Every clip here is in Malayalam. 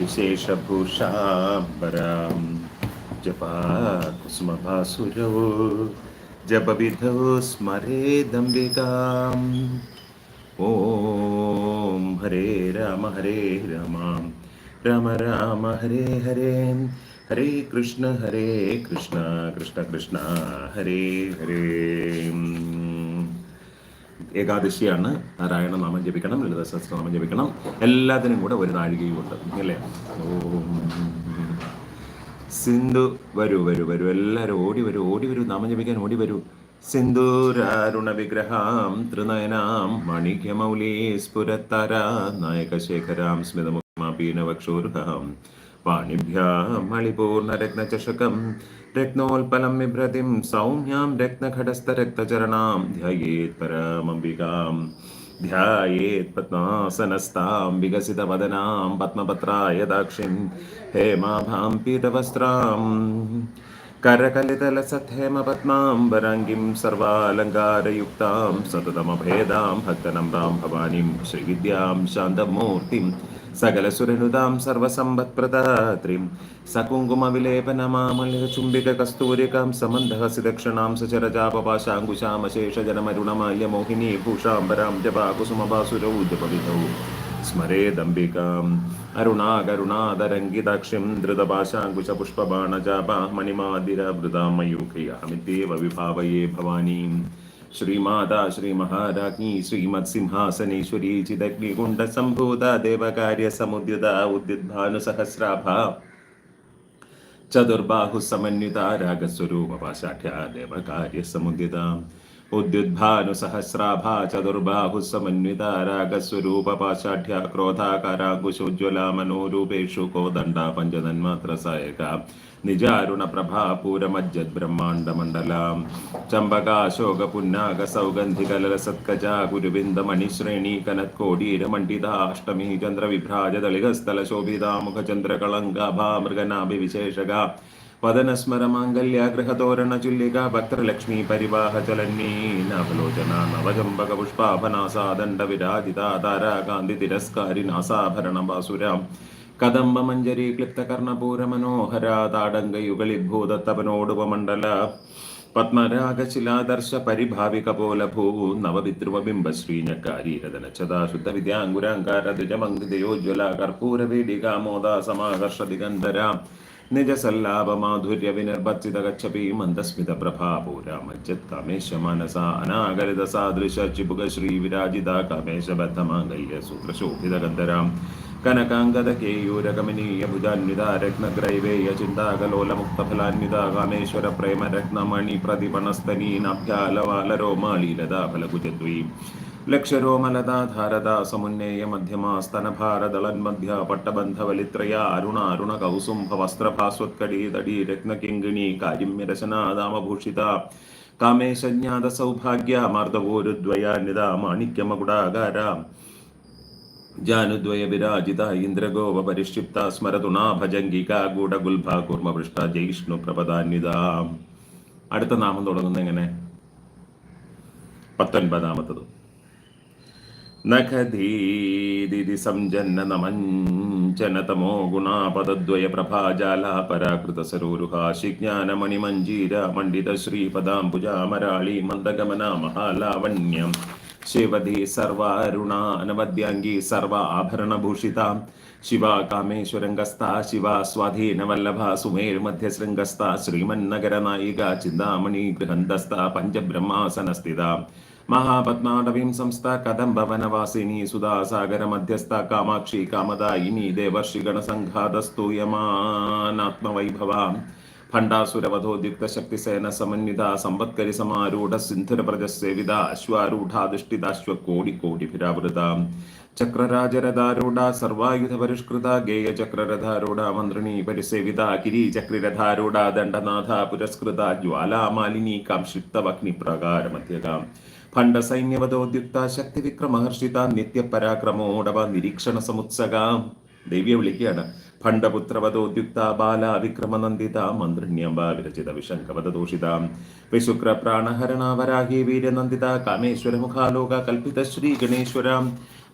വിശേഷഭൂഷാംബരാം ജപാകുസുമഭാസുരോ ജപവിധോ സ്മരേദംബികാം ഓം ഹരേ രാമ ഹരേ രാമ രാമ രാമ ഹരേ ഹരേ ഹരേ കൃഷ്ണ ഹരേ കൃഷ്ണ കൃഷ്ണ കൃഷ്ണ ഹരേ ഹരേ ഏകാദശിയാണ്. നാരായണ നാമം ജപിക്കണം ലളിത സഹസ്രനാമം ജപിക്കണം. എല്ലാത്തിനും കൂടെ ഒരു നാഴികയുമുണ്ട് അല്ലേ ഓം സിന്ധു വരൂ വരൂ വരൂ. എല്ലാവരും ഓടി വരൂ ഓടി വരൂ. നാമം ജപിക്കാൻ ഓടി വരൂ. സിന്ധൂരാരുണ വിഗ്രഹാം ത്രിനയനാം മണിക്യമൗലീ സ്ഫുരത്തര നായകശേഖരാം സ്മിതമുഖമാപീനവക്ഷോർഹാം പാണിഭ്യാം മളിപൂർണരത്നചഷകം रत्नोल्पलम्बिभ्रतिं सौम्यां रत्नखटस्थरक्तचरणां ध्यायेत् परामम्बिकां, ध्यायेत् पद्मासनस्तां विकसितवदनां पद्मपत्राय दाक्षिं हेमाभां पीतवस्त्रां करकलितलसत्हेमपद्मां सर्वालङ्कारयुक्तां सततमभेदां भक्तनम्रां भवानीं श्रीविद्यां शान्तमूर्तिं സകലസുരനുതാം സർവസമ്പത്പ്രദാത്രിം. സകുങ്കുമവിലേപനമാമലചുംബികകസ്തൂരികാം സമന്ധഹസിദക്ഷണാം സചരജാപപാശാങ്കുശാമശേഷജനമരുണമാല്യമോഹിനി ഭൂഷാംബരാം ജപാകുസുമഭാസുരൗദ്രപവിധവും സ്മരേദംബികാം അരുണാകരുണാതരംഗിതാക്ഷിം ധൃതപാശാങ്കുശപുഷ്പബാണജാപാമണിമാതിരവൃതാമയൂഖിയഹമിതേവ വിഭാവയേ ഭവാനീം. श्रीमाता श्रीमहाराज्ञी, श्रीमत्सिंहासनेश्वरी चिदग्निकुण्डसम्भूता देवकार्यसमुद्युता उद्युद्भानुसहस्राभा। चतुर्बाहुः समन्विता रागस्वरूपपाशाढ्या देवकार्यसमुद्युता उद्युद्भानुसहस्राभा, चतुर्बाहुः समन्विता रागस्वरूपपाशाढ्या क्रोधाकाराङ्कुशोज्ज्वला, मनोरूपेषु कोदण्डा पञ्चतन्मात्रसायका निजारुणप्रभा पूरमज्जद्ब्रह्माण्डमण्डलां चम्बकाशोकपुन्नागसौगन्धिकलसत्कजा गुरुविन्दमणिश्रेणी कनत्कोडीरमण्डिता अष्टमी चन्द्रविभ्राजदलिगस्थलशोभिता मुखचन्द्रकळङ्गाभा मृगनाभिविशेषगा वदनस्मरमाङ्गल्यागृहतोरणचुल्लिका भक्तलक्ष्मी परिवाहचलन्नी नवलोचना नवजम्बकपुष्पाभनासा दण्डविराजिता ताराकान्तितिरस्कारि नासाभरणबासुराम् കദംബമഞ്ജരി താടങ്കയുഗളി ഭൂതത്തപനോടുപമണ്ഡല പത്മരാഗശിലാദർശ പരിഭാവികപോലഭൂ നവവിദ്രുവബിംബ ശ്രീഞ്ഞക്കാരീരതന ചതാ ശുദ്ധ വിദ്യാങ്കുരാങ്കാര ദ്വിജമംഗിതയോജ്വല കർപ്പൂരവേദികാമോദ സമാകർഷ ദിഗന്ധര നിജസല്ലാപമാധുര്യ വിനിർഭർച്ചിത ഗച്ഛപി മന്ദസ്മിത പ്രഭാപൂരാമജ്ജത് കാമേശ മനസ അനാഗരിത സാദൃശ ചിബുക ശ്രീ വിരാജിത കാമേശബദ്ധമാംഗല്യ സൂത്രശോഭിത ഗന്ധരാം കനകാംഗദകേയൂരകമനീയ ഭുജാന്വിത രത്നഗ്രൈവേയ ചിന്താകലോലമുക്തഫലാന്വിത കാമേശ്വര പ്രേമരത്നമണി പ്രതിപണസ്തനീനഭ്യാലവാലരോമാളീലതാഫലകുജദ്വീം ലക്ഷരോമലതാധാരതാ സമുന്നേയ മധ്യമാ സ്തനഭാരദളന്മധ്യ പട്ടബന്ധവലിത്രയ അരുണ അരുണ കൗസുംഭ വസ്ത്രഭാസ്വത്കടീ തടീ രത്നകിങ്കിണി കാരിമ്യരശനാദാമഭൂഷിത കാമേശജ്ഞാത സൗഭാഗ്യ മാർദ്ദവോരുദ്വയാന്വിത മാണിക്യമകുടാകാര ജാനുദ്വയ വിരാജിത ഇന്ദ്രഗോപ പരിക്ഷിപ്ത സ്മരതുണാ ഗൂഢഗുൽഭ കൂർമ്മപൃഷ്ട ജയിഷ്ണു പ്രപദാന്വിത അടുത്ത നാമം തുടങ്ങുന്ന എങ്ങനെ? പത്തൊൻപതാമത്തത്. നഖധീതി സംജന്ന നമഞ്ചന തമോ ഗുണാപദദ്വയ പ്രഭാജാല പരാകൃത സരോരുഹാശിജ്ഞാനമണിമഞ്ജീര മണ്ഡിത ശ്രീപദാംബുജാമരാളി മന്ദഗമന മഹാലാവണ്യം शिवधि सर्वारुणानवद्यङ्गी सर्व आभरणभूषिता शिवा कामेश्वरङ्गस्था शिवा स्वाधीनवल्लभा सुमेर्मध्यशृङ्गस्था श्रीमन्नगरनायिका चिन्तामणिगृहन्तस्था पञ्चब्रह्मासनस्थिता महापद्माडवीं संस्था कदम्बवनवासिनी सुधासागरमध्यस्था कामाक्षी कामदायिनी देवर्षिगणसङ्घातस्तूयमानात्मवैभवा ഭണ്ഡാസുരവധോദ്യുക്ത ശക്തിസേന സമന്വിത സമ്പത്കരി സമാരൂഢ സിന്ധുരപ്രജസേവിത കോടി കോടിഭിരാവൃത ചക്രരാജരഥാരൂഢ സർവായുധ പരിഷ്കൃത ഗേയ ചക്രരഥാരൂഢ മന്ത്രിണി പരിസേവിത കിരീചക്രിരഥാരൂഢ ദണ്ഡനാഥ പുരസ്കൃത ജ്വാലാമാലിനി കാംക്ഷിപ്തവഗ്നി ഭണ്ഡ ഭണ്ഡസൈന്യവധോദ്യുക്ത ശക്തിവിക്രമഹർഷിത നിത്യപരാക്രമോടവ നിരീക്ഷണ സമുത്സക. ദേവിയെ വിളിക്കുകയാണ്. ഭണ്ഡപുത്രവതോദ്യുക്ത ബാല വിക്രമനന്ദിത മന്ത്രിണ്യംബ വിരചിത വരാഹി വീര്യനന്ദിത കാമേശ്വര മുഖാലോക കൽപ്പിത ശ്രീ ഗണേശ്വര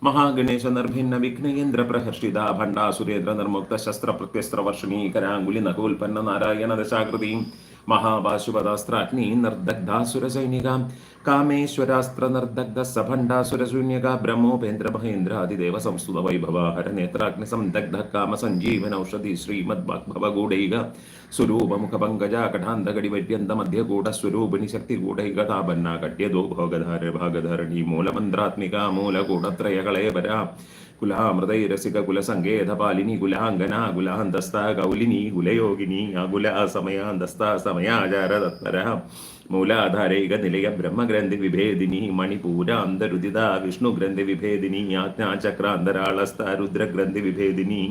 മഹാഗണേശ നിർഭിന്ന വിഘ്നേന്ദ്ര പ്രഹർഷിത ഭണ്ഡാസുരേന്ദ്ര നിർമുക്ത ശസ്ത്ര പ്രത്യസ്ത്ര വർഷിണീ കരാങ്കുലി നഖോൽപ്പന്ന നാരായണ ദശാകൃതിയും മഹാഭാശുപദാസ്ത്രാഗ്നി നിർദഗ്ധാസുരസൈനികാം കാമേശ്വരാസ്ത്ര നിർദഗ്ധ സഭണ്ഡാസുരശൂന്യക ബ്രഹ്മോപേന്ദ്ര മഹേന്ദ്ര അതിദേവ സംസ്തുത വൈഭവാഹര നേത്രാഗ്നി സംദഗ്ധ കാമ സഞ്ജീവൻ ഔഷധി ശ്രീമദ് ഭഗവഗൂഢൈക സ്വരൂപമുഖ പങ്കജ സഞ്ജീവനൌഷധി ശ്രീമദ്ഭഗവഗൂഢൈക മധ്യകൂട സ്വരൂപിണി ശക്തി ശക്തികൂഢൈക താപന്ന കട്യദോ ഭോഗധാര ഭാഗധാരണി മൂലമന്ത്രാത്മിക മൂലകൂടത്രയകളേപര കുലാമൃതൈരസിക കുലസങ്കേതപാലിനി കുലാംഗന കുലാന്തസ്ഥ കൗലിനി കുലയോഗിനി അകുല സമയാന്തസ്ഥ സമയാചാരതത്പര മൂലാധാരൈക നിലയ ബ്രഹ്മഗ്രന്ഥി വിഭേദിനി മണിപൂര അന്തരുദിത വിഷ്ണുഗ്രന്ഥി വിഭേദിനി ആജ്ഞാചക്രാന്തരാളസ്ഥ രുദ്രഗ്രന്ഥി വിഭേദിനി.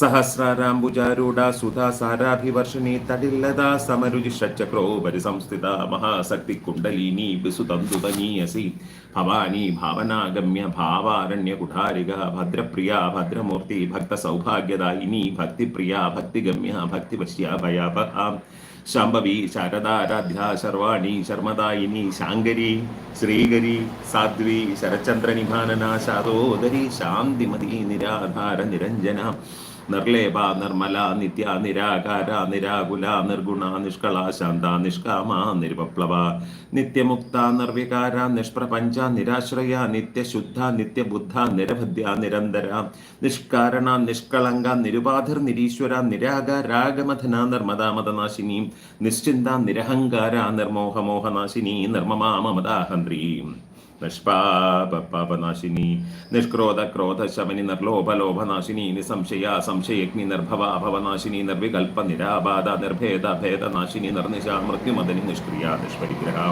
സഹസ്രാരാംബുജാരൂഢ സുധാ സാരാഭിവർഷിണി തടില്ലതാ സമരുചിഷച്ചക്രോ പരിസംസ്ഥിത മഹാസക്തി കുണ്ടലിനി ബിസുതന്തുതനീയസി ഭവാനി ഭാവനാഗമ്യ ഭാവാരണ്യ കുഠാരിക ഭദ്രപ്രിയ ഭദ്രമൂർത്തി ഭക്ത സൗഭാഗ്യദായിനി ഭക്തിപ്രിയ ഭക്തിഗമ്യ ഭക്തിപശ്യ ഭയാപഹ. ശാംഭവി ശാരദാരാധ്യ ശർവാണി ശർമ്മദായിനി ശാങ്കരി ശ്രീകരി സാധ്വി ശരചന്ദ്രനിഭാനന ശാദോദരി ശാന്തിമതി നിരാധാര നിരഞ്ജന. നിർലേപ നിർമ്മല നിത്യ നിരാകാര നിരാകുല നിർഗുണ നിഷ്കള ശാന്ത നിഷ്കാമ നിർവപ്ലവ നിത്യമുക്ത നിർവികാര നിഷ്പ്രപഞ്ച നിരാശ്രയ നിത്യശുദ്ധ നിത്യബുദ്ധ നിരഭദ്യ നിരന്തര. നിഷ്കാരണ നിഷ്കളങ്ക നിരുപാധിർ നിരീശ്വര നിരാഗ രാഗമഥന നിർമ്മദാമതനാശിനി നിശ്ചിന്ത നിരഹങ്കാര നിർമോഹമോഹനാശിനി നിർമ്മമാ മമദാഹന്ത്രീ നിഷ്പാപനാശിനി നിഷ്ക്രോധ ക്രോധ ശമനി നിർലോഭ ലോഭനാശിനി നിസംശയ സംശയഗ്നി നിർഭവ അഭവനാശിനി നിർവികൽപ നിരാബാധ നിർഭേദ ഭേദനാശിനി നിർനിശ മൃത്യുമദനി നിഷ്ക്രിയ നിഷ്പരിഗ്രഹ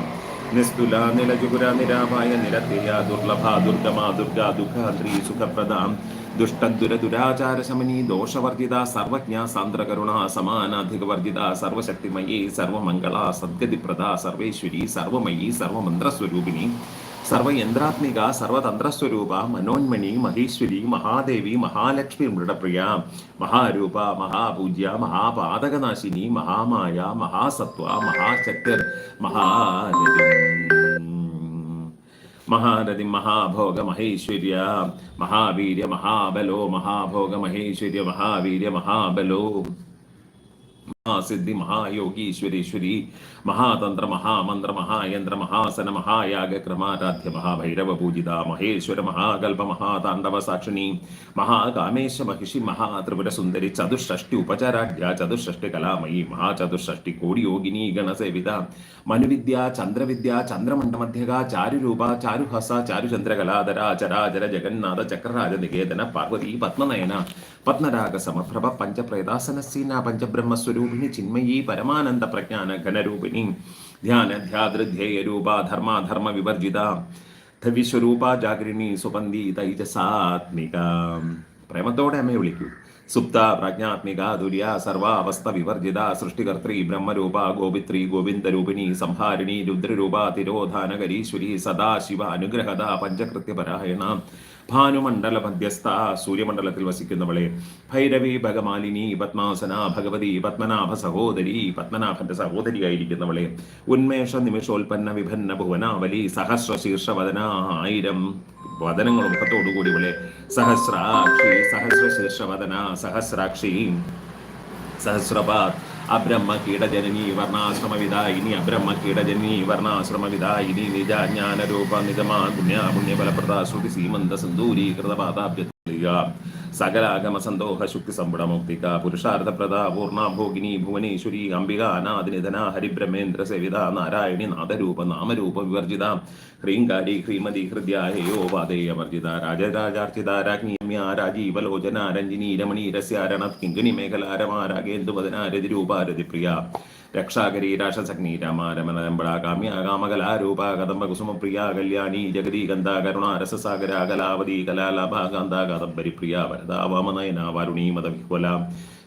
നിസ്തുല നിലജുഗുര നിരാമായ നിരത്തിയ ദുർലഭ ദുർഗമാ ദുർഗ ദുഃഖാന്ത്രി സുഖപ്രദാം ദുഷ്ടദുര ദുരാചാര ശമനി ദോഷവർജിത സർവജ്ഞ സാന്ദ്രകരുണ സമാനാധികവർജിത സർവശക്തിമയി സർവമംഗള സദ്ഗതിപ്രദ സർവേശ്വരി സർവമയി സർവമന്ത്രസ്വരൂപിണി സർവയന്ത്രാത്മിക സർവതന്ത്രസ്വരൂപ മനോന്മണി മഹേശ്വരി മഹാദേവി മഹാലക്ഷ്മി മൃഡപ്രിയ മഹാരൂപ മഹാപൂജ്യ മഹാപാതകനാശിനി മഹാമായ മഹാസത്വ മഹാശക്തിർ മഹാരഥി മഹാരഥി മഹാഭോഗ മഹേശ്വര്യ മഹാവീര്യ മഹാബലോ മഹാഭോഗ മഹേശ്വര്യ മഹാവീര്യ മഹാബലോ. മഹാസിദ്ധി മഹായോഗീശ്വരീശ്വരി മഹാതന്ത്ര മഹാമന്ത്ര മഹായന്ത്ര മഹാസന മഹായാഗക്രമാരാധ്യ മഹാഭൈരവ പൂജിത മഹേശ്വര മഹാകൽപ മഹാതാണ്ഡവ സാക്ഷിണി മഹാകാമേശ മഹിഷി മഹാത്രിപുര സുന്ദരി ചതുഷ്ഷഷ്ടി ഉപചാരാഢ്യ ചതുഷ്ഷഷ്ടി കലാമയി മഹാചതുഷ്ഷഷ്ടി കോടിയോഗിനി ഗണസേവിത മനുവിദ്യ ചന്ദ്രവിദ്യ ചന്ദ്രമണ്ഡമധ്യക ചാരുരൂപ ചാരുഹസ ചാരുചന്ദ്രകലാധര ചരാചര ജഗന്നാഥ ചക്രരാജ നികേതന പാർവതി പത്മനയന പത്മരാഗ സമപ്രഭ പഞ്ചപ്രേതാസനസീന പഞ്ചബ്രഹ്മസ്വരൂപിണി ചിന്മയി പരമാനന്ദ പ്രജ്ഞാന ഘനരൂപിണി. ധ്യാന ധ്യാതൃധ്യേയ രൂപ ധർമാധർമ്മ വിവർജിത ധവിശ്വരൂപ ജാഗരിണി സുപന്തി തൈജസാത്മിക. പ്രേമത്തോടെ അമ്മയെ വിളിക്കൂ. സുപ്ത പ്രാജ്ഞാത്മിക ദുര്യ സർവാവസ്ഥ വിവർജിത സൃഷ്ടികർത്രി ബ്രഹ്മരൂപ ഗോപിത്രി ഗോവിന്ദരൂപിണി സംഹാരിണി രുദ്രരൂപ തിരോധാനകരീശ്വരി സദാശിവ അനുഗ്രഹത പഞ്ചകൃത്യപരായണ. ഭാനുമണ്ഡല മധ്യസ്ഥ സൂര്യമണ്ഡലത്തിൽ വസിക്കുന്നവളെ ഭൈരവി ഭഗമാലിനി പത്മാസന ഭഗവതി പത്മനാഭ സഹോദരി പത്മനാഭന്റെ സഹോദരിയായിരിക്കുന്നവളെ ഉന്മേഷ നിമിഷോൽപ്പന്ന വിഭന്ന ഭുവനാവലി സഹസ്ര ശീർഷവദന ആയിരം വദനങ്ങൾ മുഖത്തോടുകൂടി ഇവളെ സഹസ്രാക്ഷി സഹസ്ര ശീർഷവദന സഹസ്രാക്ഷി സഹസ്രപാത് അബ്രഹ്മ കീടജനനി വിദായിനി അബ്രഹ്മ കീടജനനി വർണാശ്രമ വിദായിനി നിജ ജ്ഞാനരൂപ നിജമാ പുണ്യ പുണ്യബലപ്രദ ശ്രുതി സീമന്ത സിന്ദൂരീകൃത പാദാഭ്യ സകലാഗമ സന്തോഹ ശുക്തി സമ്പുട മൗക്തിക പുരുഷാർത്ഥപ്രദ പൂർണ ഭോഗിനി ഭുവനേശ്വരി അംബിക അനാദിനിധന ഹരിബ്രഹ്മേന്ദ്ര സേവിത നാരായണി നാദരൂപ നാമരൂപ വിവർജിത. ഹ്രീങ്കാരി ഹ്രീമതി ഹൃദ്യാഹയോ വാദേയവർജിത രാജരാജാർച്ചിത രാജ്ഞിയമ്യ രാജീവലോചന രഞ്ജിനി രമണി രസ്യാരണ കിങ്കിണി മേഖലാരമാരാഗേന്ദുവദന രതിരൂപ രതിപ്രിയ. രക്ഷാകരി രാക്ഷസഗ്നി രാമ രമണരമ്പള കാമ്യ കാമകലാരൂപ കദംബ കുസുമപ്രിയ കല്യാണി ജഗതി ഗന്ധ കരുണ രസസാഗര കലാവതി കലാലാഭ കാന്ത കാദംബരി പ്രിയ വരദ വാമനയന മതവിഹ്വല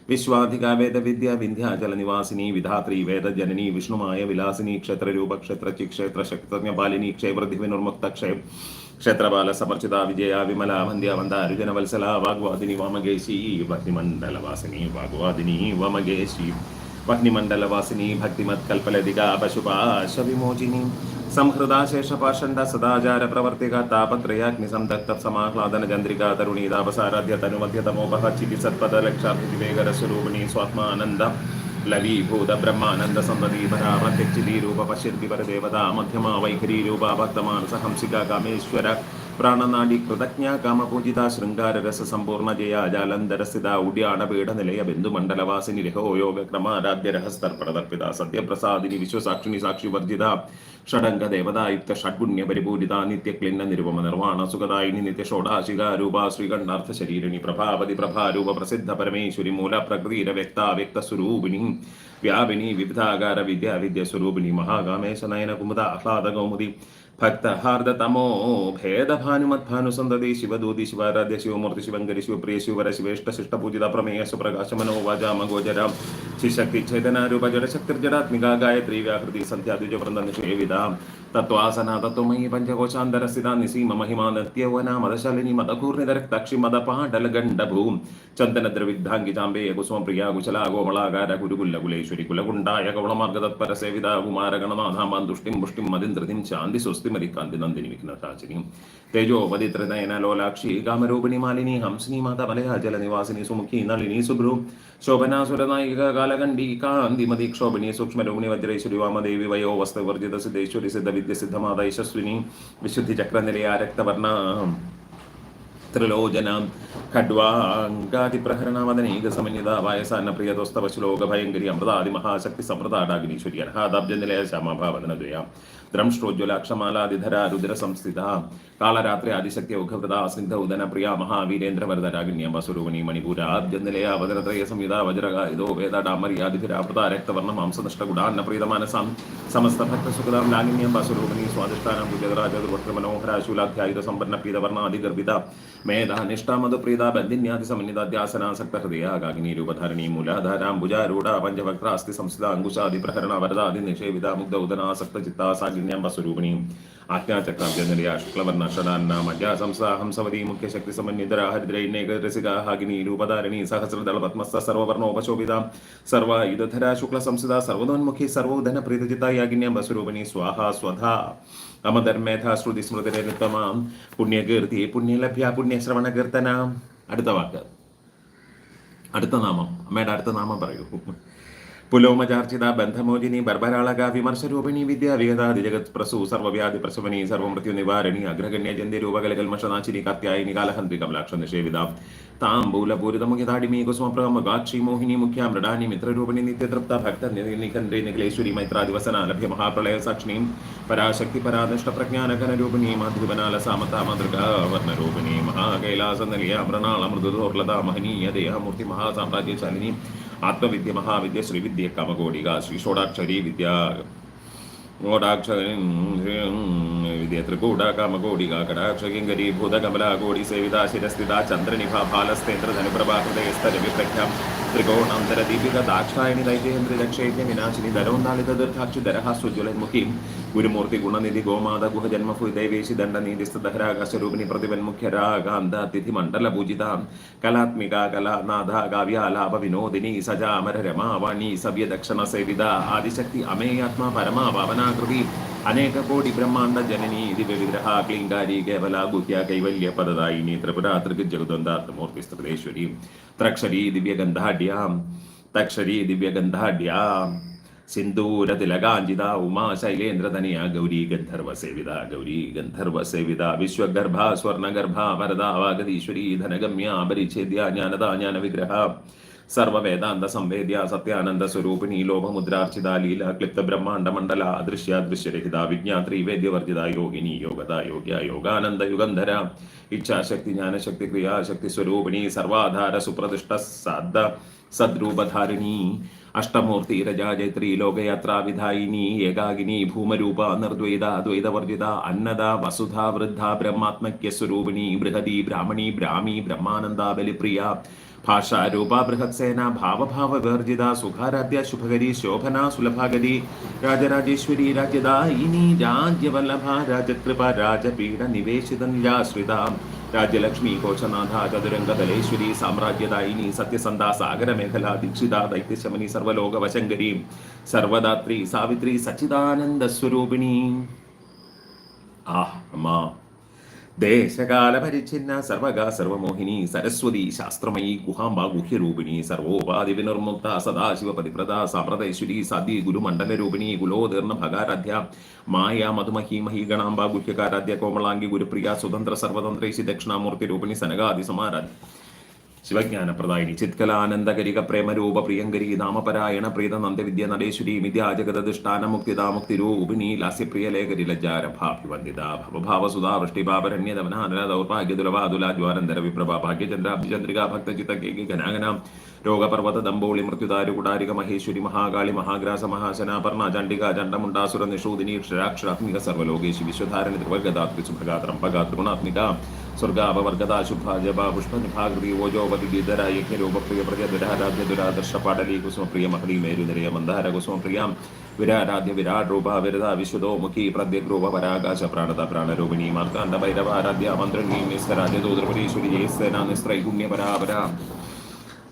വിശ്വാധിക വേദവിദ്യ വിന്ധ്യാചല നിവാസിനി വിധാത്രി വേദജനനി വിഷ്ണുമായ വിലാസിനി ക്ഷേത്രരൂപ ക്ഷേത്രചി ക്ഷേത്ര ശക്തജ്ഞപാലിനി ക്ഷേവൃദ്ധി വിനുർമുക്ത ക്ഷേം ക്ഷേത്രപാല സമർച്ചിത വിജയ വിമല വന്ധ്യ വന്ദ വത്സല വാഗ്വാദിനി വാമകേശി ഭക്തിമണ്ഡലവാസിനി വാഗ്വാദിനി വാമകേശി वह्निमण्डलवासिनी भक्तिमत्कल्पलदिगा पशुपाशविमोचिनी संहृदा शेषपाषण्ड सदाचारप्रवर्तिका तापत्रयाग्निसन्दत्तसमाह्लादनचन्द्रिका तरुणी तापसाराध्य तनुमध्यतमोपः चितिसत्पदलक्षाभिवेगरस्वरूपिणी स्वात्मानन्द लवीभूतब्रह्मानन्दसम्पदी परा प्रत्यक्षिलीरूपपश्यद्विपरदेवता मध्यमा वैखरीरूपा भक्तमानसहंसिका कामेश्वर പ്രാണനാടി കൃതജ്ഞ കാമപൂജിത ശൃംഗാര രസ സമ്പൂർണ ജയ ജാലന്ധരസ്ഥിത ഉഡ്യാണ പീഠനിലയ ബിന്ദുമണ്ഡലവാസിനി രഹോ യോഗ ക്രമാരാധ്യ രഹസ്തർപ്പണതർപ്പിത സത്യപ്രസാദിനി വിശ്വസാക്ഷിണി സാക്ഷി വർജിത ഷഡംഗ ദേവതായുക്ത ഷഡ്ഗുണ്യ പരിപൂരിത നിത്യക്ലിന്ന നിരുപമ നിർവാണ സുഖദായിനി നിത്യ ഷോഡാശിക രൂപ ശ്രീകണ്ഠാർത്ഥ ശരീരിണി പ്രഭാവതി പ്രഭാരൂപ പ്രസിദ്ധ പരമേശ്വരി മൂല പ്രകൃതിര വ്യക്ത വ്യക്ത സ്വരൂപിണി വ്യാപിനി വിവിധാകാര വിദ്യ അവിദ്യ സ്വരൂപിണി മഹാകാമേശ നയന കുമുദ ആഹ്ലാദ കൗമുദി ഭക്തഹാർദതമോ ഭേദഭാനുമദ്ഭാനുസന്തതി ശിവദൂതി ശിവാരാധ്യ ശിവമൂർത്തി ശിവങ്കരി ശിവപ്രിയ ശിവര ശിവേഷ്ട ശിഷ്ടപൂജിത പ്രമേയ സുപ്രകാശ മനോവാചാമഗോചര ശിശക്തി ചേതനാരൂപ ജഡശക്തിർജടാത്മിക ഗായത്രി വ്യാകൃതി സന്ധ്യാദ്വിജ വൃന്ദ നിഷേവിത തത്വാസന തത്വമയി പഞ്ചകോശാന്തര സ്ഥിത നിസീമ മഹിമാ നത്യവന മദശാലിനി മദകൂർണിത രക്താക്ഷി മദ പാടല ഗണ്ഡഭൂം ചന്ദനദ്രവിദ്ധാംഗി ചാമ്പേയ കുസുമ പ്രിയ കുശല ഗോമളാകാര കുരുകുല്ല കുലേശ്വരി കുലകുണ്ടായ കവളമാർഗ തത്പര സേവിത കുമാരഗണനാഥാമാൻ ദുഷ്ടിം പുഷ്ടിം മതിന്ദ്രതിം ശാന്തി സ്വസ്തി മരിക്കാന്തി നന്ദിനി വിഘ്നരാശിനി തേജോപതി ത്രിനയന ലോലാക്ഷി കാമരൂപിണി മാലിനി ഹംസിനി മാത മലയ ജലനിവാസിനി സുമുഖി നളിനി സുഭ്രു ശോഭനാസുരനായിക കാന്തി കാന്തിമതി ക്ഷോഭിണി സൂക്ഷ്മരൂപിണി വജ്രേശ്വരി വാമദേവി വയോ വസ്തുവർജിത സിദ്ധേശ്വരി സിദ്ധവിദ്യ സിദ്ധമാത യശസ്വിനി വിശുദ്ധി ചക്രനിലയ രക്തവർണ ത്രിലോചനാം ഖഡ്വാങ്കാതിപ്രഹരണമദനീക സമന്വിത വായസാന്ന പ്രിയദോസ്തവ ശ്ലോക ഭയങ്കരി അമൃതാദി മഹാശക്തി സമ്പ്രദാടാഗ്നീശ്വരി അർഹാദാബ്ജനിലയ ശ്യാമഭാവനദ്വയ ദ്രംഷ്ട്രോജ്വലാക്ഷമാലാദിധര രുദ്ര സംസ്ഥിത. കാളരാത്രി ആദിശക്തി ഉഖവൃത സ്നിഗ്ധ ഉദന പ്രിയ മഹാവീരേന്ദ്ര വരദരാഗിണ്യ വസുരൂപണി മണിപൂര. അബ്ജനിലയ വജ്രത്രയ സംയുത വജ്രകാരിതോ വേദാഡാമര്യാദിഭിരാപൃത രക്തവർണ മാംസനഷ്ട ഗുഡാന്ന പ്രീതമാനസാം സമസ്ത ഭക്തസുഖതാം ലാഗിന്യം വസ്വരൂപിണി സ്വാദിഷ്ഠാനം ഭുജഗരാജവക്ര ശൂലാധ്യായുധ സമ്പന്ന പീതവർണാദിഗർഭിത മേധ നിഷ്ഠാമധു പ്രീത ബന്ധിന്യാതി സമന്വിതാധ്യാസനാസക്ത ഹൃദയ ഗാഗിനി രൂപധാരിണി മൂലാധാരാംബുജാരൂഢ പഞ്ചവക്രാസ്തി സംസ്ഥിത അങ്കുശാദി പ്രഹരണ വരദാദി നിഷേവിത മുഗ്ധ ഉദനാസക്ത ചിത്താ സാഗിന്യാം വസ്വരൂപിണി. ആജ്ഞാചക്രാബ്ജനലിയ ശുക്ലവർണ ഷടാന്ന മജ്ജാ സംസാ ഹംസവതി മുഖ്യശക്തി സമന്വിതര ഹരിദ്രൈനേക രസിക ഹാഗിനി രൂപധാരിണി സഹസ്രദള പത്മസ്ഥ സർവവർണോപശോഭിത സർവ ഇതധര ശുക്ല സംസ്ഥിത സർവതോന്മുഖി സർവോധന പ്രീതജിത യാഗിന്യാം വസ്വരൂപിണി. സ്വാഹ സ്വധ. അമധർമേധ ശ്രുതി സ്മൃതിരെ നിത്തമാം പുണ്യകീർത്തി പുണ്യലഭ്യ പുണ്യശ്രവണകീർത്തന. അടുത്ത വാക്ക്. അടുത്ത നാമം. അമ്മയുടെ അടുത്ത നാമം പറയൂ. പുലോമചാർച്ചിത ബന്ധമോചിനി ബർബരാളക വിമർശരൂപിണി വിദ്യ വിഗതാതി ജഗത് പ്രസു സർവവ്യാധി പ്രസവനി സർവമൃത്യു നിവാരണി അഗ്രഗണ്യ ജന്തി രൂപകലകൽമഷനാശിനി കത്യായി കാലഹന്തി കമലാക്ഷ നിഷേവിത. താംബൂലപൂരിതമുഖ്യതാടിമീ കുസുമപ്രമഗാക്ഷി മോഹിനി മുഖ്യ മൃഡാനി മിത്രരൂപിണി നിത്യതൃപ്ത ഭക്ത നിഖണ്ഡേ നിഖിലേശ്വരി മൈത്രാദിവസന ലഭ്യ മഹാപ്രളയ സാക്ഷിണീം പരാശക്തി പരാദഷ്ട പ്രജ്ഞാനകനരൂപിണി മധുബനാല സാമത മാതൃകാ വർണരൂപിണി മഹാകൈലാസ നിലയ മൃണാള മൃദുദോർലത മഹനീയ ദേഹമൂർത്തി മഹാസാമ്രാജ്യശാലിനി ആത്മവിദ്യ മഹാവിദ്യ ശ്രീവിദ്യ കാമകോടിക ശ്രീഷോടാക്ഷരി വിദ്യ. വിദ്യ ത്രികൂട കാമകോടിക കടാക്ഷകിങ്കരി ഭൂതകമലാകോടി സേവിത ശിരസ്ഥിത ചന്ദ്രനിഭ ഭാലസ്തേന്ദ്രധനുപ്രഭാ ഹൃദയസ്ഥരവിപ്രഖ്യാം ത്രികോണാന്തര ദീപിക ദാക്ഷായണി ദൈത്യേന്ദ്ര ദക്ഷൈത്യ വിനാശിനി ധരോന്നാളിത ദീർഘാക്ഷി ദരഹാസ്വജ്വലന്മുഖീം ഗുരുമൂർത്തി ഗുണനിധി ഗോമാത ഗുഹ ജന്മഭു ദൈവേശി ദണ്ഡനീതി ദണ്ഡനീതിസ്തധരാകാശരൂപിണി പ്രതിപൻ മുഖ്യരാഗാന്ത അതിഥി മണ്ഡല പൂജിത കലാത്മിക കലാനാഥ കാവ്യാലാപ വിനോദിനി സജാമര രമാവാണി സവ്യദക്ഷണ സേവിത ആദിശക്തി അമേയാത്മാ പരമാ പവനാകൃതി അനേക കോടി ബ്രഹ്മാണ്ട ജനനി ദിവ്യ വിഗ്രഹ ക്ലീങ്കാരി കേവല ഗുഹ്യ കൈവല്യ പദദായിനി ത്രിപുര ത്രിക് ജഗദ്വന്ദാർത്ഥമൂർത്തി സ്ത്രീശ്വരി ത്രക്ഷരി ദിവ്യഗന്ധാഢ്യാം തക്ഷരി ദിവ്യഗന്ധാഢ്യാം. സിന്ദൂര തിലകാഞ്ചിത ഉമാ ശൈലേന്ദ്രധനിയ ഗൗരി ഗന്ധർവ സേവിത ഗൗരി ഗന്ധർവ സേവിത. വിശ്വഗർഭ സ്വർണഗർഭ വരദ വാഗതീശ്വരി ധനഗമ്യ അപരിച്ഛേദ്യ ജ്ഞാനദ ജ്ഞാന വിഗ്രഹ സർവവേദാന്ത സംവേദ്യ സത്യാനന്ദ സ്വരൂപിണി ലോഭമുദ്രാർച്ചിത ലീല ക്ലിപ്ത ബ്രഹ്മാണ്ഡ മണ്ഡല അദൃശ്യ ദൃശ്യരഹിത വിജ്ഞാത്രി വേദ്യവർജിത യോഗിനി യോഗത യോഗ്യ യോഗാനന്ദ യുഗന്ധര ഇച്ഛാശക്തി ജ്ഞാനശക്തി ക്രിയാശക്തി സ്വരൂപിണി സർവാധാര സുപ്രതിഷ്ഠ സദ സദ്രൂപധാരിണി അഷ്ടമൂർത്തി രജാജയത്രി ലോകയാത്രാ വിധായിനി ഏകാകിനി ഭൂമരൂപ നിർദ്വൈത ദ്വൈതവർജിത അന്നദ വസുധ വൃദ്ധ ബ്രഹ്മാത്മക്യ സ്വരൂപിണി ബൃഹതി ബ്രാഹ്മണി ബ്രാഹ്മി ബ്രഹ്മാനന്ദ ബലിപ്രിയ ഭാഷാരൂപ ബൃഹത്സേന ഭാവഭാവ വിവർജിത സുഖാരാധ്യ ശുഭകരി ശോഭന സുലഭാഗതി രാജരാജേശ്വരി രാജ്യദായിനി രാജ്യവല്ലഭ രാജകൃപ രാജപീഠ നിവേശിത നിരാശ്രിത രാജ്യലക്ഷ്മി കോശനാഥ ചതുരംഗതലേശ്വരി സാമ്രാജ്യദായിനി സത്യസന്ധ സാഗരമേഖല ദീക്ഷിത ദൈത്യശമനി സർവലോകവശങ്കരി സർവദാത്രി സാവിത്രി സച്ചിദാനന്ദ സ്വരൂപിണി. ആഹ് അമ്മ. ദേശകാല പരിച്ഛിന്ന സർവഗ സർവമോഹിനി സരസ്വതി ശാസ്ത്രമയി ഗുഹാംബ ഗുഹ്യരൂപിണി സർവോപാധി വിനിർമുക്ത സദാശിവ പരിപ്രദ സാമ്രതേശ്വരി സാധ്യ ഗുരുമണ്ഡലരൂപിണി കുലോദീർണ ഭഗാരാധ്യ മായ മധുമഹി മഹി ഗണാംബ ഗുഹ്യകാരാധ്യ കോമളാംഗി ഗുരുപ്രിയ സ്വതന്ത്ര സർവതന്ത്രേശി ദക്ഷിണാമൂർത്തി രൂപിണി സനകാദി സമാരാധ്യ ശിവജ്ഞാനപ്രദായിനി. ചിത്കലാനന്ദകരിക പ്രേമരൂപ പ്രിയങ്കരി നാമപരായണ പ്രീത നന്ദവിദ്യ നടേശ്വരി വിദ്യാജഗതദുഷ്ടാന മുക്തിദാ മുക്തിരൂപിണി ലാസ്യപ്രിയലേഖരി ലജ്ജാരഭാഭിവന്ദിത ഭവഭാവസുധാ വൃഷ്ടിഭാപരണ്യതവനാനല ദൗർഭാഗ്യ ദുലവാതുല ജ്വാനന്തര വിപ്രഭ ഭാഗ്യചന്ദ്രാബ്ജചന്ദ്രിക ഭക്തചിത്ത കേകി ഘനാഘന രോഗപർവത ദമ്പോളി മൃത്യുദാരു കുടാരിക മഹേശ്വരി മഹാകാളി മഹാഗ്രാസ മഹാശനാപർണ ചണ്ഡിക ചണ്ഡമുണ്ടാസുര നിഷൂദിനി ക്ഷരാക്ഷരാത്മിക സർവലോകേശി വിശ്വധാരണി ത്രിവർഗദാത്രി സുഭഗാത്രം ത്രിഗുണാത്മിക സ്വർഗാപവർഗദാ ശുഭാജപ പുഷ്പനിഭാകൃതി ഓജോപതി ഗീതര യജ്ഞരൂപപ്രിയ പ്രജദുരാരാധ്യ ദുരാദർശ പാടലി കുസുമപ്രിയ മഹളി മേരുനിരയ മന്ദാര കുസുമപ്രിയ. വിരാരാധ്യ വിരാട് രൂപ വിരത വിശ്വതോ മുഖി പ്രദ്യഗ്രൂപ പ്രാണത പ്രാണരൂപിണി മാർത്താണ്ഡ ഭൈരവ ആരാധ്യ മന്ത്രിണി നിസ്തരാജ്യ ദൂതൃപരീശ്വരി ജയസ്സേന നിസ്ത്രൈഗുണ്യ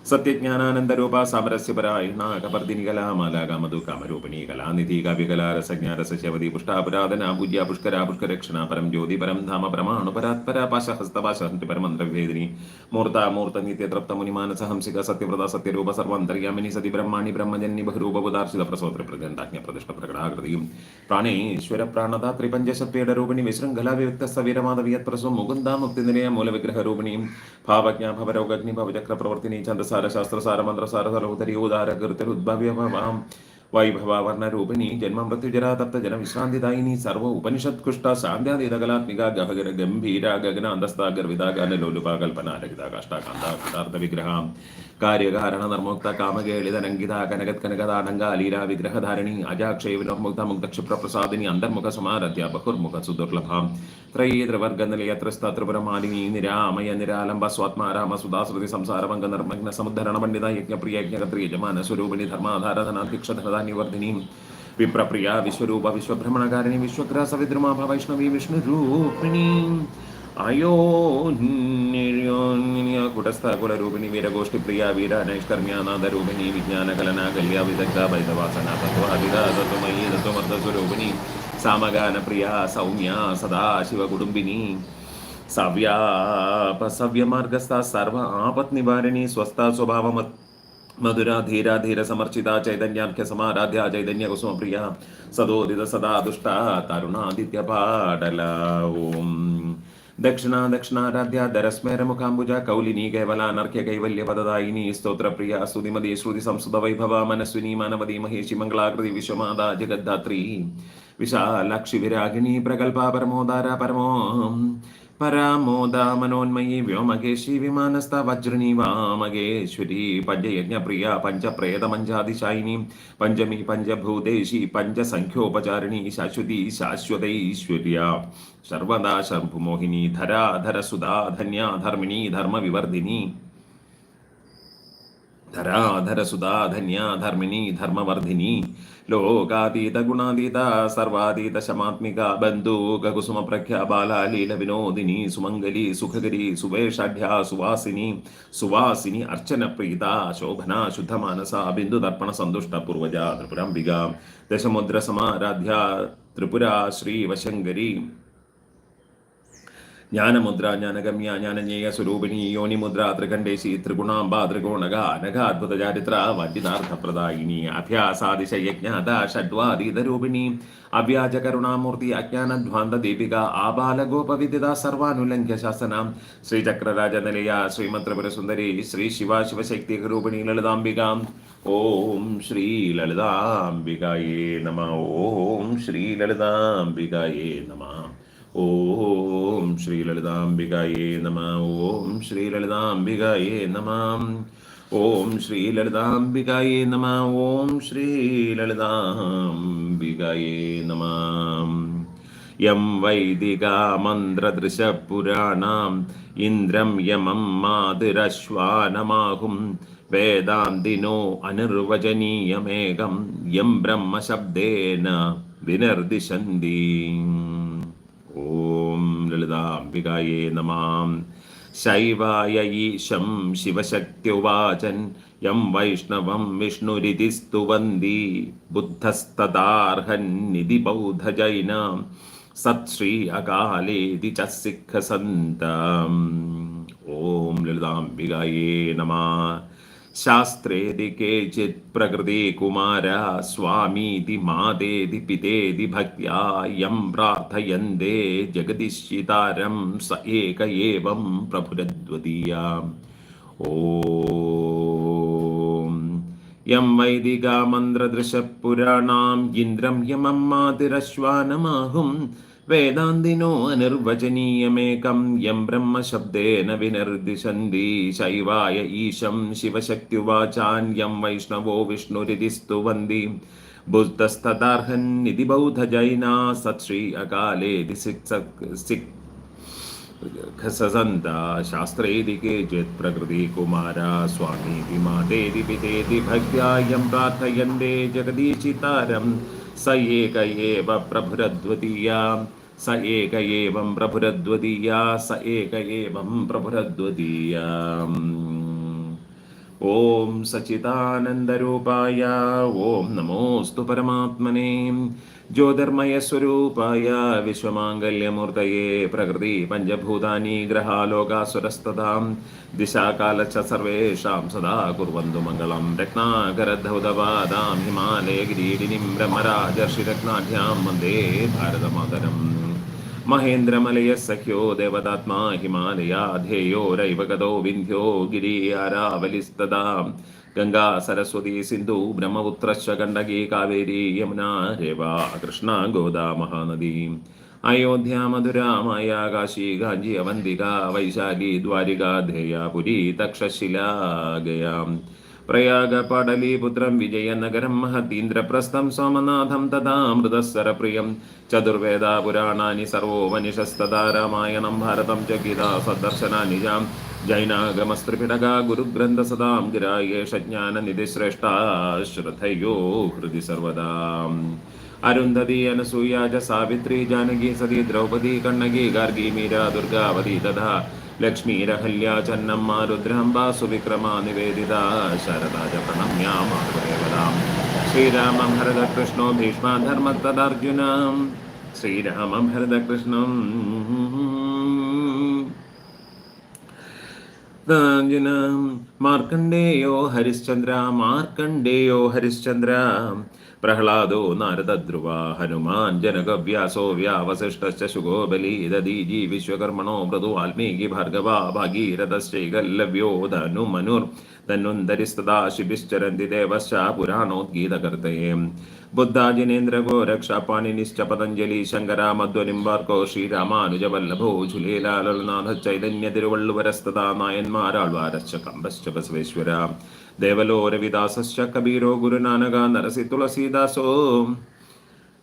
സത്യജ്ഞാനാനന്ദരൂപ സമരസ്യപരായണ കപർദിനി കലാമാലാക മധു കാമരൂപിണി കലാനിധി കവികലാരസജ്ഞാരസശവതി പുഷ്ടാപുരാധന പൂജ്യ പുഷ്കര പുഷ്കരക്ഷണ പരം ജ്യോതി പരം ധാമ പരമാണു പരാത്പര പാശഹസ്തപാശഹന്തി പരമന്ത്രവേദിനി മൂർത്ത മൂർത്ത നിത്യതൃപ്ത മുനിമാനസ ഹംസിക സത്യവ്രത സത്യരൂപ സർവാന്തര്യാമിനി സതി ബ്രഹ്മാണി ബ്രഹ്മജന്യ ബഹുരൂപബുദാർശിത പ്രസോത്ര പ്രചണ്ഡാജ്ഞ പ്രതിഷ്ഠ പ്രകടാകൃതിയും പ്രാണേശ്വര പ്രാണത പഞ്ചശത്വയുടെ രൂപിണി വിശൃംഖല വിവിക്ത സവീരമാധവിയത് പ്രസവം മുകുന്ദ മുക്തിനിലയ മൂലവിഗ്രഹ രൂപിണിയും ഭാവജ്ഞ ഭവരോഗഗ്നി ഭവചക്ര പ്രവർത്തിനി ഛന്ദസാര ശാസ്ത്രസാര മന്ത്രസാര സലോദരി ഉദാര കീർത്തി ഉദ്ഭവ്യ ഭവാം വൈഭവ വർണരൂപിണി ജന്മ മൃത്യുജരാ ജന വിശ്രാന്തിദായിനി സർവ ഉപനിഷത്കുഷ്ട ശാന്ത്യാതീത കലാത്മിക ഗഹഗര ഗംഭീര ഗഗന അന്തസ്ഥ ഗർവിത ഗാന കൽപ്പന രഹിത കാഷ്ടാകാന്ത കൃതാർത്ഥ വിഗ്രഹം കാര്യകാരണ നിർമുക്ത കാമകേളിത രംഗിത കനകത് കനകതാടങ്ക അലീല വിഗ്രഹധാരിണി അജാക്ഷയ വിനർമുക്ത മുക്തക്ഷിപ്രസാദിനി ക്ഷിപ്ര പ്രസാദിനി അന്തർമുഖ സമാരധ്യ ബഹുർമുഖ സുദുർലഭം ത്രയീ ത്രിവർഗ ത്രിപുരമാലിനി നിരാമയ നിരാലംബ സ്വാത്മാരാമ സുധാസ്മൃതി സംസാരമംഗ നിർമ്മഗ്ന സമുദ്ധരണ പണ്ഡിത യജ്ഞപ്രിയ യജ്ഞകത്രി യജമാന സ്വരൂപിണി ധർമാധാരധനാധ്യക്ഷധനധാന്യവർദ്ധിനി വിപ്രപ്രിയ വിശ്വരൂപ വിശ്വഭ്രമണകാരിണി വിശ്വഗ്രാസ വിദ്രുമാഭ വൈഷ്ണവി വിഷ്ണുരൂപിണി അയോന്യ കുടസ്ഥ കുലരൂപിണി വീരഗോഷ്ഠി പ്രിയ വീര നൈഷ്കർമ്യാനാഥരൂപിണി വിജ്ഞാന കലന കല്യ വിദഗ്ധ വൈദവാസന തത്വാധിക തത്വമയീ തത്വമർദ്ദ സ്വരൂപിണി സാമഗാന പ്രിയ സൗമ്യ സദാശിവ കുടുംബിനി സവ്യാപസവ്യമാർഗസ്ഥ സർവ ആപത് നിവാരണി സ്വസ്ഥ സ്വഭാവ മധുര ധീര ധീര സമർച്ചിത ചൈതന്യാഖ്യ സമാരാധ്യ ചൈതന്യ കുസുമപ്രിയ സദോദിത സദാ ദുഷ്ട തരുണാദിത്യ പാടല ഓം ദക്ഷിണ ദക്ഷിണാരാധ്യ ദരസ്മേര മുഖാംബുജ കൗലിനി കേവലാനർഘ്യ കൈവല്യ പദദായിനി സ്തോത്രപ്രിയ സ്തുതിമതി ശ്രുതി സംസ്കൃത വൈഭവ മനസ്വിനി മാനവതി മഹേഷി മംഗളാകൃതി വിശ്വമാത ജഗദ്ധാത്രി. വിശാലാക്ഷി വിരാഗിണി പ്രഗൽഭ പരമോദാര പരമോ പരാമോദ മനോന്മയി വ്യോമകേശി വിമാനസ്ഥ വജ്രണി വാമകേശ്വരി പഞ്ചയജ്ഞപ്രിയ പഞ്ചപ്രേതമഞ്ചാതിശായിനി പഞ്ചമി പഞ്ചഭൂതേശി പഞ്ചസംഖ്യോപചാരിണി ശാശ്വതി ശാശ്വതൈശ്വര്യ. സർവദാ ശംഭുമോഹിനി ധരാധര സുധാ ധന്യ ധർമ്മിണി ധർമ്മവിവർധിനി ധരാധര സുധാ ധന്യ ധർമ്മിണി ധർമ്മവർദ്ധിനി. ലോകാതീത ഗുണാതീത സർവാതീത ശമാത്മിക ബന്ധു ഗകുസുമ പ്രഖ്യ ബാലാലീല വിനോദിനി സുമംഗലി സുഖകരി സുവേഷാഢ്യ സുവാസിനി സുവാസിനി അർച്ചന പ്രീത ശോഭന ശുദ്ധമാനസ ബിന്ദു ദർപ്പണ സന്തുഷ്ട പൂർവജ ത്രിപുരാംബിക ദശമുദ്ര സമാരാധ്യ ത്രിപുര ശ്രീ വശങ്കരി ജ്ഞാനമുദ്ര ജ്ഞാനഗമ്യ ജ്ഞാനജ്ഞേയ സ്വരൂപിണി യോനിമുദ്ര ത്രികണ്ഠേശി ത്രിഗുണാംബ ത്രികോണക അനഘ അത്ഭുത ചാരിത്ര വജ്ജിതാർത്ഥപ്രദായിനി അഭ്യാസാദിശയജ്ഞാത ഷഡ്വാതീതരൂപിണി അവ്യാജ കരുണാമൂർത്തി അജ്ഞാനധ്വാന്ത ദീപിക ആബാലഗോപവിദിത സർവാനുലംഘ്യ ശാസന ശ്രീചക്രരാജനിലയ ശ്രീമന്ത്രപുര സുന്ദരി ശ്രീ ശിവ ശിവശക്തി രൂപിണി ലളിതാംബിക. ഓം ശ്രീ ലളിതാംബികായേ നമ ഓം ശ്രീ ലളിതാംബികായേ നമ. ഓം ശ്രീ ലളിതാംബികായേ നമ. ഓം ശ്രീ ലളിതാംബികായേ നമ. ഓം ശ്രീ ലളിതാംബികായേ നമ. ഓം ശ്രീ ലളിതാംബികായേ നമ. യം വൈദികാമന്ത്രദൃശപുരാണാം ഇന്ദ്രം യമം മാതിരശ്വാനമാകും. വേദാന്തിനോ അനിർവചനീയമേകം. യം ബ്രഹ്മശബ്ദേന വിനർദിശന്തി. ലളിതാംബികായേ നമാം. ശൈവായ ഈശം ശിവശക്തിയുവാചൻ യം വൈഷ്ണവം വിഷ്ണുരിതി സ്തുവന്തി ബുദ്ധസ്തദാർഹന്നിധി ബൗദ്ധജൈന. സത്ശ്രീ അകാലേതി ച സിഖസന്തം ഓം ലളിതാംബികായേ നമ. ശാസ്ത്രേതി കേചിത് പ്രകൃതി കുമാര സ്വാമീതി മാതേതി പിതേതി ഭക്യായം പ്രാർത്ഥയന്തേ ജഗദിശ്ചിതാരം സ ഏക ഏവം പ്രഭുരദ്വതീയ യം വൈദികാമന്ത്രദൃശപുരാണാം ഇന്ദ്രം യമം മാതിരശ്വാനമാഹും വേദാന്തിനോ അനിർവചനീയമേകം. യം ബ്രഹ്മശബ്ദേന വിനിർദിശന്തി ശൈവായ ഈശം ശിവശക്തിവാചാന്യം വൈഷ്ണവോ വിഷ്ണുരിതി സ്തുവന്തി ബുദ്ധസ്തദാർഹന്നിതി ബൗദ്ധജൈനാ സത്ശ്രീ അകാലേതി സസന്ത ശാസ്ത്രേതി കേചിത് പ്രകൃതി കുമാര സ്വാമീതി മാതേതി പിതേതി ഭക്യായം പ്രാർത്ഥയന്തേ ജഗദീശിതാരം स एक एव प्रभुरद्वतीया, स एक एवं प्रभुरद्वतीया, स एक एवं प्रभुरद्वतीया। ॐ सच्चिदानन्दरूपाय, ॐ नमोऽस्तु परमात्मने। ജ്യോതിർമയ സ്വരൂപായ വിശ്വമാംഗല്യമൂർത്തയെ പ്രകൃതി പഞ്ചഭൂതാനി ഗ്രഹാലോകാസുരസ്തതാം ദിശാകാലച്ച സർവേഷാം സദാ കുർവന്തു മംഗളം. രത്നാകരധൗതപാദാം ഹിമാലയ കിരീടിനിം ബ്രഹ്മരാജർഷിരത്നാഭ്യാം വന്ദേ ഭാരതമാതരം. മഹേന്ദ്രമലയ സഖ്യോ ദേവതാത്മാ ഹിമാലയാ ധേയോ രൈവഗതോ വിന്ധ്യോ ഗംഗാ സരസ്വതി സിന്ധു ബ്രഹ്മപുത്ര ശകണ്ഡകി കാവേരി യമുന രേവ കൃഷ്ണ ഗോദാ മഹാനദി അയോധ്യ മധുര മായ കാശി ഗാഞ്ചി അവന്തിക വൈശാലി ദ്വാരിക ധേയ പുരി തക്ഷശില പ്രയാഗ പടലീപുത്രം വിജയനഗരം മഹതീന്ദ്രപ്രസ്ഥം സോമനാഥം തഥാ മൃതസ്സരപ്രിയം ചതുർവേദ പുരാണാനി സർവോപനിഷസ്തദാ രാമായണം ഭാരതം ജഗിത ഗീതാ സദ്ദർശനാനി ജൈനാഗമസ്ത്രിപിടക ഗുരുഗ്രന്ഥസദാം ഗിരായേഷജ്ഞാനനിധിശ്രേഷ്ഠ ശ്രദ്ധയോ ഹൃദി സർവദാ. അരുന്ധതി അനസൂയാജ സാവിത്രി ജാനകി സതി ദ്രൗപദി കണ്ണകി ഗാർഗി മീര ദുർഗാവതി തഥാ. ലക്ഷ്മീരഹല്യ ചന്നമ്മ രുദ്രാംബ സുവിക്രമ നിവേദിത ശരദാജ പ്രണമ്യാം മാതൃദേവതാം ശ്രീരാമം ഹരതകൃഷ്ണോ ഭീഷ്മ ധർമ്മത്തദാർജുന. ശ്രീരാമം ഹരതകൃഷ്ണം ഗോവിന്ദാഞ്ജന മാർക്കണ്ഡേയോ ഹരിശ്ചന്ദ്ര മാർക്കണ്ഡേയോ ഹരിശ്ചന്ദ്ര. പ്രഹ്ലാദോ നാരദ്രുവ ഹനുമാൻ ജനകവ്യാസോ വ്യാവശിഷ്ട ശുഗോബലീദീജി വിശ്വകർമ്മണോ മൃദു വാൽമീകി ഭാർഗവ ഭാഗീരഥശ്രീകല്ലവ്യോ ധനു മനുർ തന്നുന്തരിസ്തദാ ശിബിശ്ചരന്തി പുരാണോദ്ഗീതകർത്തയേ. ബുദ്ധാജിനേന്ദ്രകോ രക്ഷാപാണിനിശ്ച പതഞ്ജലി ശങ്കരാമധ്വനിംബാർക്കോ ശ്രീരാമാനുജവല്ലഭോ ഝുലേലാലനാഥ ചൈതന്യ തിരുവള്ളുവരസ്തതാ നായന്മാരാൾവാരശ്ച കമ്പശ്ച ബസവേശ്വര. ദേവലോരവിദാസശ്ച കബീരോ ഗുരുനാനക നരസി തുളസീദാസോ.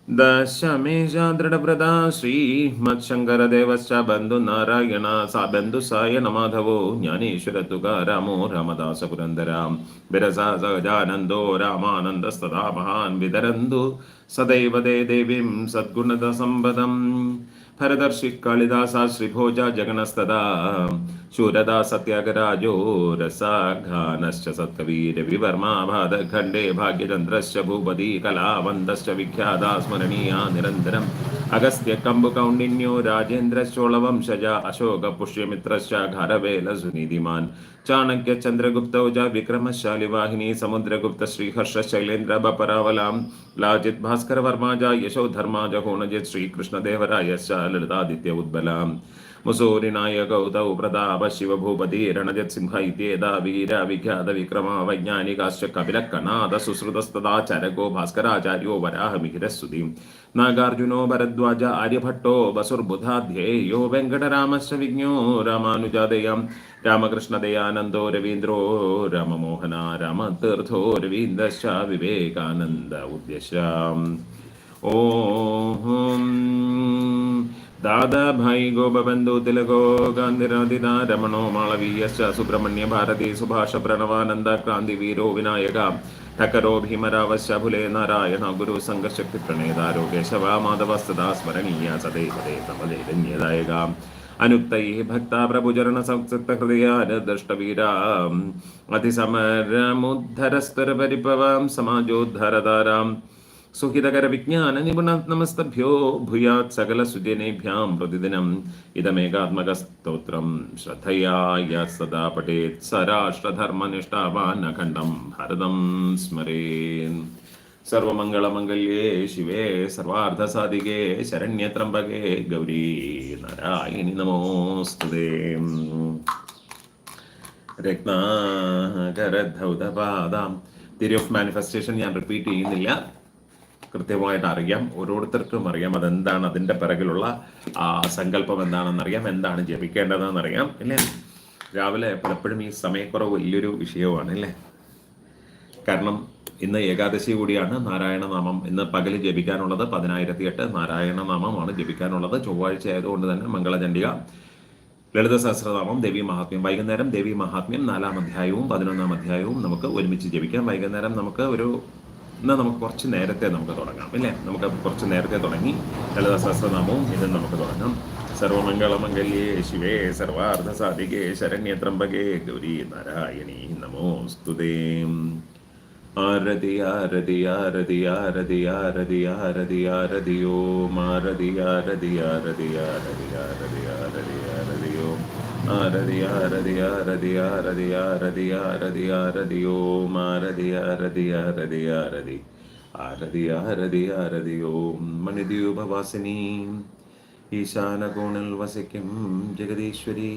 ദശമേശാദൃഢവ്രതാ ശ്രീമത്ശങ്കരദേവശ്ച ബന്ധുനാരായണ സ ബന്ധുസായണ മാധവോ ജ്ഞാനേശ്വരത്തുകാരാമോ രാമദാസ പുരന്ദരാം വിരസാ സഹജാനന്ദോ രാമാനന്ദസ്തഥാ മഹാൻ വിതരന്തു സദൈവ ദേ ദേവീം സദ്ഗുണത സമ്പദം ഭരദർഷി കാളിദാസ ശ്രീഭോജ ജഗണസ്തദാ शूरदा सत्यागराजो रसाघानश्च सत्कवीरविवर्मा भादखण्डे भाग्यचन्द्रश्च भूपती कलावन्दश्च विख्याता स्मरणीया निरन्तरम् अगस्त्य कम्बुकौण्डिन्यो राजेन्द्रश्चोळवंशजा अशोकपुष्यमित्रश्च घरवेलसुनिधिमान् चाणक्यचन्द्रगुप्तौ च विक्रमशालिवाहिनी समुद्रगुप्तश्रीहर्षशैलेन्द्रबपरावलां लाजित् भास्करवर्मा च यशोधर्मा च होणजित् श्रीकृष्णदेवरायश्च ललितादित्य उद्बलाम् ഉദ്ബലാം മുസൂരിനായകൗതൗ പ്രതാപ ശിവഭൂപതി രണജത് സിംഹ ഇത്യേതാ വീര വിഖ്യാത വിക്രമ വൈജ്ഞാനികാശ്ച കപിലക്കണാദ സുശ്രുതസ്തദാ ചരകോ ഭാസ്കരാചാര്യോ വരാഹമിഹിരസ്തുതി. നാഗാർജുനോ ഭരദ്വാജ ആര്യഭട്ടോ വസുർബുധാധ്യേയോ വെങ്കടരാമശ്ച വിജ്ഞോ രാമാനുജാദയം. രാമകൃഷ്ണദയാനന്ദോ രവീന്ദ്രോ രാമമോഹന രാമതീർത്ഥോ രവീന്ദ്രശ്ച വിവേകാനന്ദ ഉദ്യശാം ഓം ദാദാഭായി ഗോപബന്ധു തിലകോ ഗാന്ധിരാധിത രമണോ മാളവീയശ്ച സുബ്രഹ്മണ്യ ഭാരതി സുഭാഷ പ്രണവാനന്ദ ക്രാന്തി വീരോ വിനായക ടക്കരോ ഭീമരാവശ്യ ഭുലേ നാരായണ ഗുരു സംഘശക്തി പ്രണേതാരോ കേശവ മാധവസ്തുത സ്മരണീയ സദൈവദേ സമദൈതന്യദായക അനുക്തൈ ഭക്ത പ്രഭുചരണ സംസക്തഹൃദയാരദൃഷ്ടവീരാം അതിസമരമുദ്ധരസ്തരപരിപവാം സമാജോദ്ധരതാരാം. സുഹിതകരവിജ്ഞാനനിപുണനമസ്തഭ്യോ ഭൂയാത് സകലസുജനേഭ്യാം പ്രതിദിനം ഇതമേകാത്മക ഇതമേകാത്മകസ്തോത്രം. ശ്രദ്ധയായ സദാ പഠേത് സരാഷ്ട്രധർമ്മനിഷ്ഠാവാൻ അഖണ്ഡം ഭരതം സ്മരേൻ സർവമംഗളമംഗല്യേ ശിവേ സർവാർദ്ധസാധികേ ശരണ്യത്രംബകേ ഗൗരീ നാരായണി നമോസ്തുതേ. രത്നാകരധൗതപാദാം. തിരി ഓഫ് മാനിഫെസ്റ്റേഷൻ ഞാൻ റിപ്പീറ്റ് ചെയ്യുന്നില്ല. കൃത്യമായിട്ട് അറിയാം ഓരോരുത്തർക്കും അറിയാം അതെന്താണ് അതിന്റെ പിറകിലുള്ള ആ സങ്കല്പം എന്താണെന്നറിയാം എന്താണ് ജപിക്കേണ്ടതെന്ന് അറിയാം അല്ലേ? രാവിലെ പലപ്പോഴും ഈ സമയക്കുറവ് വലിയൊരു വിഷയമാണ് അല്ലേ? കാരണം ഇന്ന് ഏകാദശി കൂടിയാണ് നാരായണനാമം ഇന്ന് പകൽ ജപിക്കാനുള്ളത് പതിനായിരത്തി എട്ട് നാരായണനാമമാണ് ജപിക്കാനുള്ളത്. ചൊവ്വാഴ്ച ആയതുകൊണ്ട് തന്നെ മംഗളചണ്ഡിക ലളിത സഹസ്രനാമം ദേവി മഹാത്മ്യം. വൈകുന്നേരം ദേവി മഹാത്മ്യം നാലാം അധ്യായവും പതിനൊന്നാം അധ്യായവും നമുക്ക് ഒരുമിച്ച് ജപിക്കാം. വൈകുന്നേരം നമുക്ക് ഒരു ഇന്ന് നമുക്ക് കുറച്ച് നേരത്തെ നമുക്ക് തുടങ്ങാം ഇല്ലേ? നമുക്ക് കുറച്ച് നേരത്തെ തുടങ്ങി. ലളിത സഹസ്രനാമവും ഇതും നമുക്ക് തുടങ്ങാം. സർവമംഗളമംഗല്യേ ശിവേ സർവാർത്ഥ സാധികേ ശരണ്യത്രംബകേ ഗൗരി നാരായണി നമോസ്തുതേ ആരതി ആരതി ആരതി ആരതി ആരതി ആരതി ആരതി ഓം ആരതി ആരതി ആരതി ആരതി ആരതി ആരതി. ആരതി ആരതി ആരതി ആരതി ആരതി ആരതി ആരതി ആരതി ആരതി ഈശാനകോണിൽ വസിക്കും ജഗദീശ്വരി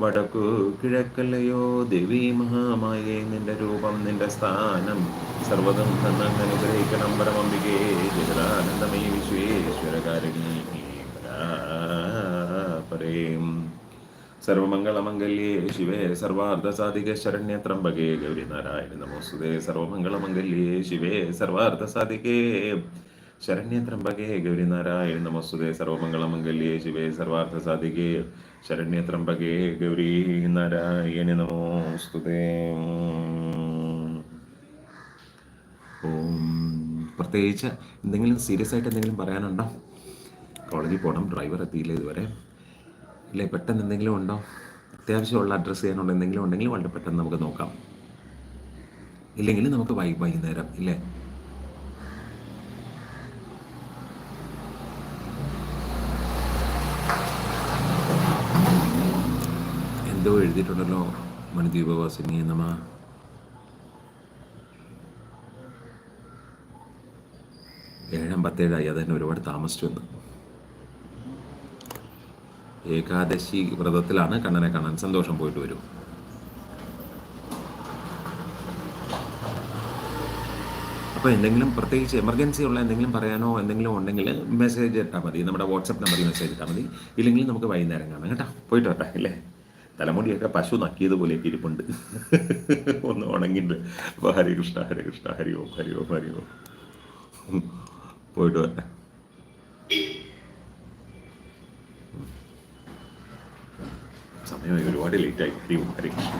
വടക്കു കിഴക്കല്ലയോ ദേവി മഹാമായേ നിന്റെ രൂപം നിന്റെ സ്ഥാനം സർവതും തന്നെ അനുഗ്രഹിക്കണം പരമംബികേ ജഗദാനന്ദമയ വിശ്വേശ്വരകാരിണി പരേം സർവമംഗളമംഗല്യേ ശിവേ സർവാർദ്ധസാധിക ശരണ്യത്രംബകേ ഗൗരി നാരായണ നമോസ്തുതേ. സർവമംഗളമംഗല്യേ ശിവേ സർവാർദ്ധസാധികേ ശരണ്യത്രംബകേ ഗൗരി നാരായണ നമോസ്തുതേ. സർവമംഗളമംഗല്യേ ശിവേ സർവാർത്ഥസാധികേ ശരണ്യത്രംബകേ ഗൗരി നാരായണ നമോസ്തുതേ. ഓം. പ്രത്യേകിച്ച് എന്തെങ്കിലും സീരിയസ് ആയിട്ട് എന്തെങ്കിലും പറയാനുണ്ടോ? കോളേജിൽ പോകണം ഡ്രൈവർ എത്തിയില്ല ഇതുവരെ. ഇല്ലേ പെട്ടെന്ന് എന്തെങ്കിലും ഉണ്ടോ? അത്യാവശ്യമുള്ള അഡ്രസ്സ് ചെയ്യാനുള്ള എന്തെങ്കിലും ഉണ്ടെങ്കിൽ വളരെ പെട്ടെന്ന് നമുക്ക് നോക്കാം. ഇല്ലെങ്കിൽ നമുക്ക് വൈ വൈകുന്നേരം ഇല്ലേ? എന്തോ എഴുതിയിട്ടുണ്ടല്ലോ മണിദ്വീപവാസിനി നമ ഏഴാം പത്തേഴായി അതന്നെ ഒരുപാട് താമസിച്ചു വന്നു ഏകാദശി വ്രതത്തിലാണ് കണ്ണനെ കാണാൻ സന്തോഷം പോയിട്ട് വരും. അപ്പോൾ എന്തെങ്കിലും പ്രത്യേകിച്ച് എമർജൻസി ഉള്ള എന്തെങ്കിലും പറയാനോ എന്തെങ്കിലും ഉണ്ടെങ്കിൽ മെസ്സേജ് ഇട്ടാൽ മതി. നമ്മുടെ വാട്സപ്പ് നമ്പറിൽ മെസ്സേജ് ഇട്ടാൽ മതി. ഇല്ലെങ്കിൽ നമുക്ക് വൈകുന്നേരം കാണാം കേട്ടോ. പോയിട്ട് വരട്ടെ അല്ലേ? തലമുടിയൊക്കെ പശു പോലെ ഇരിപ്പുണ്ട്. ഒന്ന് ഉണങ്ങിണ്ട് അപ്പോൾ ഹരികൃഷ്ണ ഹരികൃഷ്ണ ഹരിയോ കൃഷ്ണ ഹരി ഓം ഹരി ഓം ഹരി ഓം പോയിട്ട് വരട്ടെ. സമയമായി ഒരുപാട് ലേറ്റായി ഹരി ഹരി കൃഷ്ണ